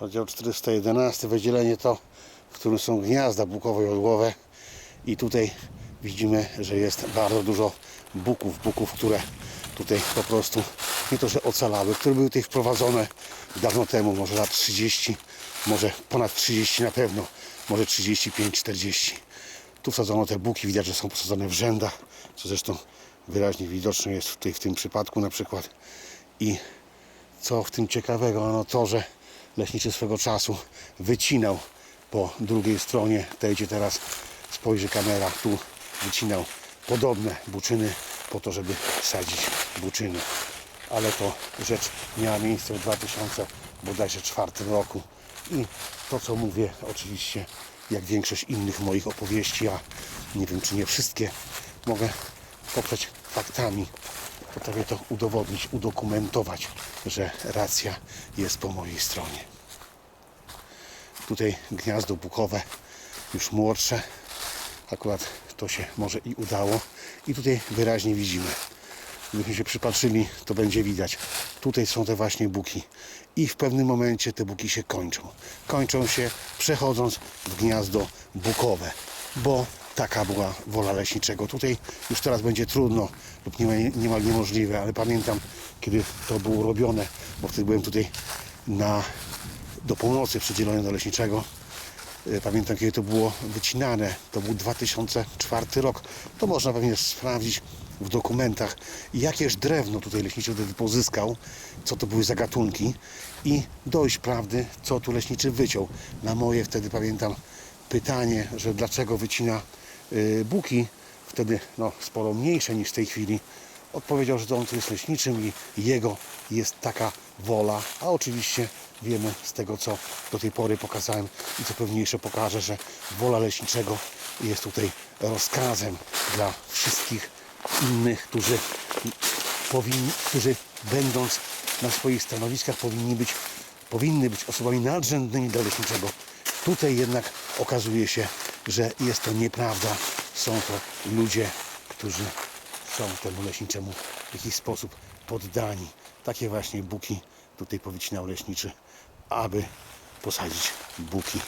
Oddział 411, wydzielenie to, w którym są gniazda bukowe i odłowe. I tutaj widzimy, że jest bardzo dużo buków, buków, które tutaj po prostu nie to, że ocalały, które były tutaj wprowadzone dawno temu, może lat 30, może ponad 30 na pewno, może 35, 40. Tu wsadzono te buki, widać, że są posadzone w rzędach, co zresztą wyraźnie widoczne jest tutaj w tym przypadku na przykład. I co w tym ciekawego? No to, że leśniczy swego czasu wycinał po drugiej stronie, tej gdzie teraz spojrzy kamera, tu wycinał podobne buczyny po to, żeby sadzić buczyny. Ale to rzecz miała miejsce w 2000 bodajże czwartym roku i to co mówię oczywiście jak większość innych moich opowieści, a nie wiem czy nie wszystkie, mogę poprzeć faktami. Potrafię to udowodnić, udokumentować, że racja jest po mojej stronie. Tutaj gniazdo bukowe, już młodsze. Akurat to się może i udało. I tutaj wyraźnie widzimy. Gdybyśmy się przypatrzyli, to będzie widać. Tutaj są te właśnie buki. I w pewnym momencie te buki się kończą. Kończą się przechodząc w gniazdo bukowe, bo taka była wola leśniczego. Tutaj już teraz będzie trudno lub niemal, niemożliwe, ale pamiętam, kiedy to było robione, bo wtedy byłem tutaj na, do północy przydzielony do leśniczego. E, Pamiętam, kiedy to było wycinane. To był 2004 rok. To można pewnie sprawdzić w dokumentach, jakież drewno tutaj leśniczy wtedy pozyskał, co to były za gatunki i dojść prawdy, co tu leśniczy wyciął. Na moje wtedy pamiętam pytanie, że dlaczego wycina buki, wtedy no, sporo mniejsze niż w tej chwili, odpowiedział, że on tu jest leśniczym i jego jest taka wola, a oczywiście wiemy z tego, co do tej pory pokazałem i co pewnie jeszcze pokażę, że wola leśniczego jest tutaj rozkazem dla wszystkich innych, którzy powinni, którzy będąc na swoich stanowiskach powinni być, powinny być osobami nadrzędnymi dla leśniczego. Tutaj jednak okazuje się, że jest to nieprawda. Są to ludzie, którzy są temu leśniczemu w jakiś sposób poddani. Takie właśnie buki tutaj powycinał leśniczy, aby posadzić buki